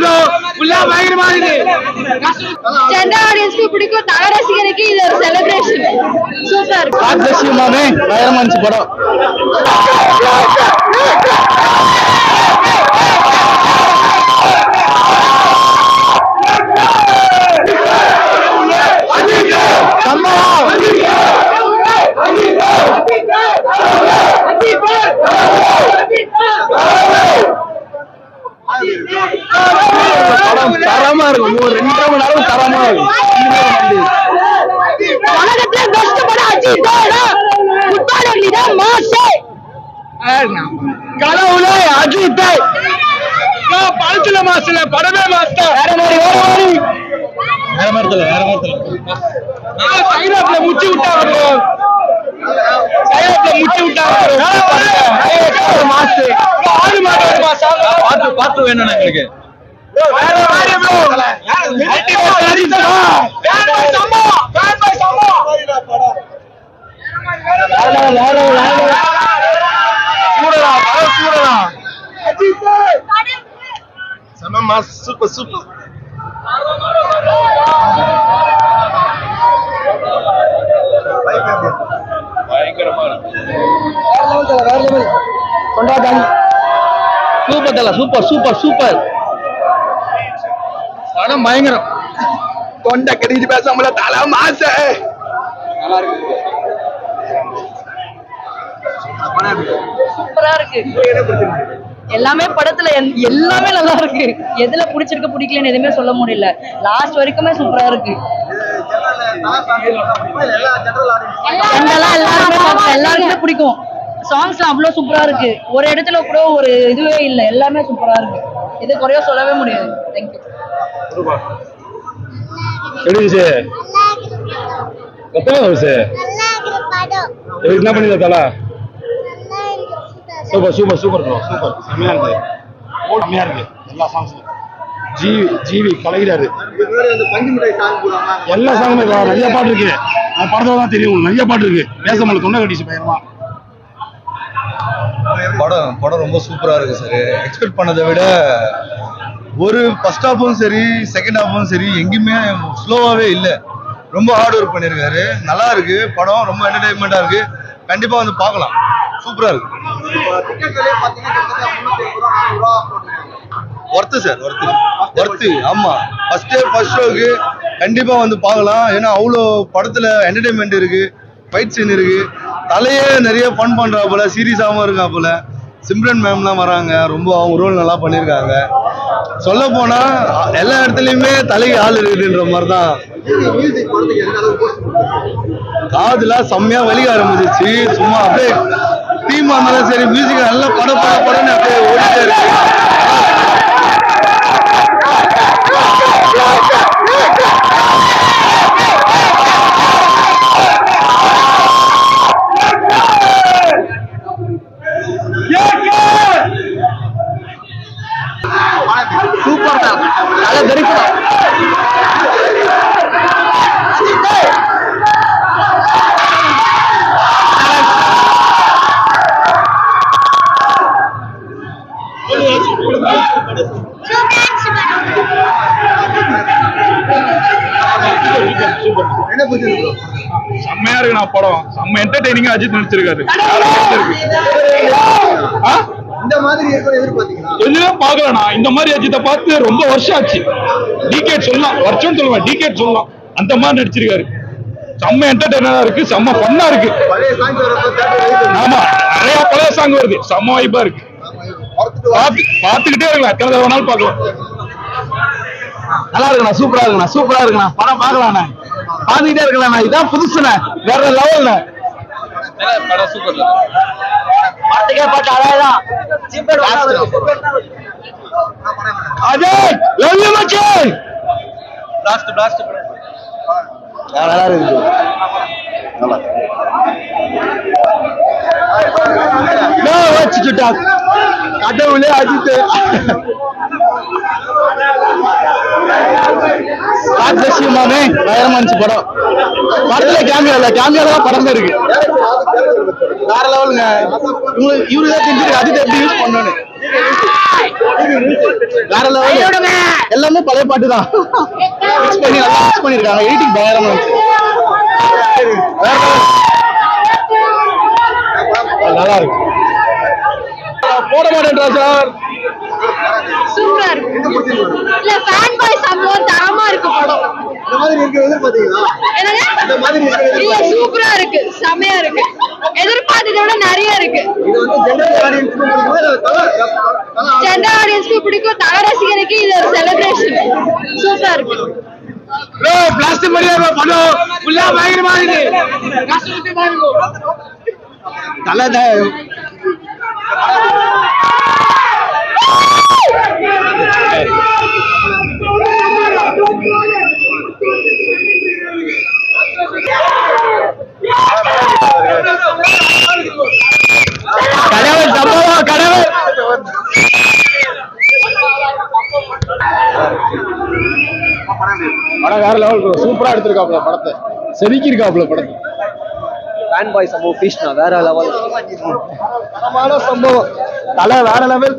படம் ஃபுல்லா பயங்கரமா இருக்கு ஜெண்டர் ஆடியன்ஸ்க்கு பிடிக்கும் தல ரசிகனுக்கு இது ஒரு செலிப்ரேஷன் சூப்பர் ராஜசியமாவே பயங்கரமா இருந்துச்சு படம் தரமா இருக்கும் மூணு ரெண்டரை மணி நேரம் தரமா இருக்கும் கடவுளே அஜித் படத்துல மாசல படமே மாஸ்டர் வேற மாதிரி வேற மாதிரி வேற மாதிரி வேற மாதிரி சைனாப்ல முச்சி விட்டாங்க சைனாப்ல முச்சி விட்டாங்க மாஸ்டர் ஆடு மாடு மாசம் பார்த்து பார்த்து வேணும் எங்களுக்கு. வேற மாதிரி bro. Ultimate Ajith super super super தல சூப்பர் சூப்பர் சூப்பர் படம் பயங்கரம். தொண்டை கட்டிட்டு பேசாமல தலை மாச. சூப்பரா இருக்கு. எல்லாமே படத்துல எல்- எல்லாமே நல்லா இருக்கு. எதுல பிடிச்சிருக்கு பிடிக்கலன்னு எதுவுமே சொல்ல முடியல. லாஸ்ட் வரைக்குமே சூப்பரா இருக்கு. ஜென்ரலா எல்லாருமே எல்லாருக்குமே பிடிக்கும். சாங்ஸ்லாம் அவ்வளவு சூப்பரா இருக்கு. ஒரு இடத்துல கூட ஒரு இதுவே இல்ல. எல்லாமே சூப்பரா இருக்கு. இது குறைய சொல்லவே முடியாது. தேங்க்யூ எப்படி சார் எத்தனை வருஷம் இதுக்கு என்ன பண்ணி தலா? Super super super bro super. செம்மையா இருக்கு செம்மையா இருக்கு. எல்லா சாங்ஸும் ஜீவி ஜீவி கலைகிறாரு. எல்லா சாங்குமே நிறைய பாட்டு இருக்கு. அந்த படத்துல தான் தெரியும் நிறைய பாட்டு இருக்கு. பேச முடியல தொண்டை கட்டிச்சு பயங்கரமா. படம் படம் ரொம்ப சூப்பராக இருக்கு சார் எக்ஸ்பெக்ட் பண்ணதை விட ஒரு ஃபர்ஸ்ட் ஹாஃபும் சரி செகண்ட் ஹாஃபும் சரி எங்கேயுமே ஸ்லோவாகவே இல்லை. ரொம்ப ஹார்ட் ஒர்க் பண்ணியிருக்காரு. நல்லா இருக்கு. படம் ரொம்ப என்டர்டைன்மெண்ட்டாக இருக்கு. கண்டிப்பாக வந்து பார்க்கலாம். சூப்பராக இருக்கு. ஒர்த்து சார் ஒர்த்து ஒர்த்து ஆமாம் ஃபஸ்ட்டே ஃபர்ஸ்ட் ஷோக்கு கண்டிப்பாக வந்து பார்க்கலாம். ஏன்னா அவ்வளோ படத்தில் என்டர்டைன்மெண்ட் இருக்குது ஃபைட் சீன் இருக்குது தலையே நிறைய ஃபன் பண்றாப்புல சீரியஸாகவும் இருக்காப்புல. சிம்ரன் மேம்லாம் வராங்க ரொம்ப அவங்க ரோல் நல்லா பண்ணியிருக்காங்க சொல்ல போனா எல்லா இடத்துலையுமே தலைக்கு ஆள் இருக்குன்ற மாதிரி தான் காதுலாம் செம்மையா வலிக்க ஆரம்பிச்சிச்சு. சும்மா அப்படியே டீம் வந்தாலும் சரி மியூசிக் நல்லா பட பட படன்னு அப்படியே ஓடிட்டே இருக்கு. தலை தெரிக்கும் செம்மையா இருக்கு நான் படம். செம்ம என்டர்டைனிங்கா அஜித் நடிச்சிருக்காரு. ஆ? இந்த மாதிரி எதிர்பார்த்தீங்களா? எதுவுமே பார்க்கலண்ணா. இந்த மாதிரி அஜித்தை பார்த்து ரொம்ப வருஷம் ஆச்சு. டிகேட் சொல்லலாம். வருஷம் சொல்லுவேன். டிகேட் சொல்லலாம். அந்த மாதிரி நடிச்சிருக்காரு. செம்ம என்டர்டைனரா இருக்கு. செம்ம ஃபன்னா இருக்கு. ஆமா. நிறைய பழைய சாங் வருது. செம்ம வைப்பா இருக்கு. பார்த்து பார்த்துக்கிட்டே இருக்கலாம் எத்தனை தடவை வேணாலும் பார்க்கலாம். நல்லா இருக்குண்ணா. சூப்பரா இருக்குண்ணா. சூப்பரா இருக்குண்ணா. படம் பார்க்கலாண்ணா. பார்த்துக்கிட்டே இருக்கலாம்ண்ணா இதான் புதுசுண்ணா. வேற லெவல்ண்ணா படம் சூப்பர் பார்த்துக்கே பாட்டு அழகாதான். அஜய் லவ் யூ மச்சி பிளாஸ்ட் பிளாஸ்ட் நல்லா இருக்கு நான் கடவுளே அஜித் ராஜசியமாவே பயங்கரமா இருந்துச்சு படம். படத்துல கேமியா இல்ல. கேமியால தான் படம் இருக்கு. வேற லெவலுங்க. இவரு தான் தெரிஞ்சிருக்கு அஜித் எப்படி யூஸ் பண்ணணும்னு. வேற லெவல். எல்லாமே பழைய பாட்டு தான். மிக்ஸ் பண்ணி நல்லா மிக்ஸ் பண்ணிருக்காங்க. எடிட்டிங் பயங்கரமா இருந்துச்சு. நல்லா இருக்கு. போட மாட்டேன்றா சார். சூப்பரா இருக்கு இல்ல ஃபேன் பாய் சம்பவம் தரமா இருக்கு படம் இந்த மாதிரி இருக்கிறது என்னங்க? இந்த மாதிரி இருக்கிறது சூப்பரா இருக்கு. செமையா இருக்கு. எதிர்பார்த்ததை விட நிறைய இருக்கு. இது வந்து ஜெனரல் ஆடியன்ஸ்க்கு பிடிக்குமா? தல தல ஜெண்டர் ஆடியன்ஸ்க்கு பிடிக்கும். ரசிகனுக்கு இது ஒரு செலிப்ரேஷன் சூப்பரா இருக்கு. ப்ரோ பிளாஸ்டிக் மாதிரியே படம் ஃபுல்லா பயங்கரமா இருக்கு. தலை கடவுள் சம்பவம் கடவுள் படம் வேற லெவல் ப்ரோ சூப்பரா எடுத்திருக்காப்ல படத்தை. செதுக்கி இருக்காப்ல படத்தை. ஃபேன் பாய் சம்பவம் பீஷ்னா வேற லெவல் தரமான சம்பவம். தலை வேற லெவல்